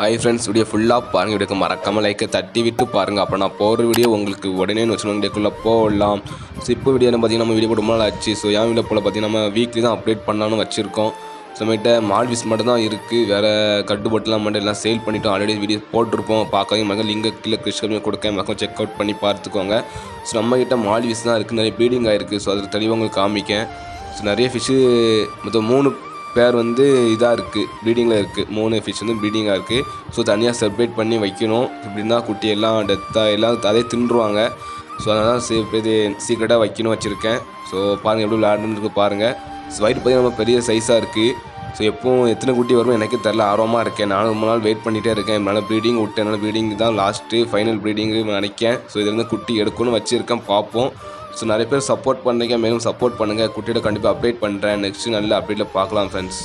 Hi friends video ஃபுல்லாக பாருங்கள் வீடியோக்கு மறக்காமல் லைக்கை தட்டி விட்டு பாருங்கள் அப்போ நான் போகிற வீடியோ உங்களுக்கு உடனே வச்சுருவோம் வீடியோக்குள்ளே போகலாம் ஸோ இப்போ வீடியோ என்ன பார்த்தீங்கன்னா நம்ம வீடியோ போட்டு நாள் ஆச்சு. ஸோ என் வீடியோ போல் பார்த்தீங்கன்னா நம்ம வீக்லி தான் அப்டேட் பண்ணாலும் வச்சுருக்கோம். ஸோ நம்மகிட்ட மால்விஸ் மட்டும் தான் இருக்குது வேறு கட்டுப்பட்டுலாம் மட்டும் எல்லாம் சேல் பண்ணிவிட்டு ஆல்ரெடி வீடியோ போட்டிருப்போம். பார்க்காதீங்க. மக்கள் லிங்கை கீழே கிருஷ்ணமே கொடுக்க மக்கள் செக் அவுட் பண்ணி பார்த்துக்கோங்க. ஸோ நம்மக்கிட்ட மால்விஸ் தான் இருக்குது நிறைய ப்ரீடிங் ஆகிருக்கு ஸோ அதில் தெளிவாக உங்களுக்கு காமிக்கேன். ஸோ நிறைய ஃபிஷ்ஷு மொத்தம் மூணு பேர் வந்து இதாக இருக்குது ப்ளீடிங்கில் இருக்குது மூணு ஃபிஷ் வந்து ப்ரீடிங்காக இருக்குது ஸோ தனியாக செப்பரேட் பண்ணி வைக்கணும். இப்படின்னா குட்டி எல்லாம் டெத்தாக எல்லாம் அதே தின்றுவாங்க. ஸோ அதனால் சீ இது சீக்கிரட்டாக வைக்கணும் வச்சுருக்கேன். ஸோ பாருங்கள் எப்படி விளையாடுன்னு பாருங்கள் ஸோ வயிறு பார்த்தீங்கன்னா ரொம்ப பெரிய சைஸாக இருக்குது ஸோ எப்போவும் எத்தனை குட்டி வரும் எனக்கே தெரில ஆர்வமாக இருக்கேன். நானும் ரொம்ப நாள் வெயிட் பண்ணிகிட்டே இருக்கேன். என்னால் ப்ரீடிங் விட்டேன் என்னால் ப்ரீடிங் தான் லாஸ்ட்டு ஃபைனல் ப்ரீடிங்கு நினைக்கேன். ஸோ இதுலேருந்து குட்டி எடுக்கணும்னு வச்சுருக்கேன். பார்ப்போம். ஸோ நிறைய பேர் சப்போர்ட் பண்ணுறீங்க மேலும் சப்போர்ட் பண்ணுங்கள் குட்டியோட கண்டிப்பாக அப்டேட் பண்ணுறேன் நெக்ஸ்ட்டு நல்ல அப்டேட்டில் பார்க்கலாம் ஃப்ரெண்ட்ஸ்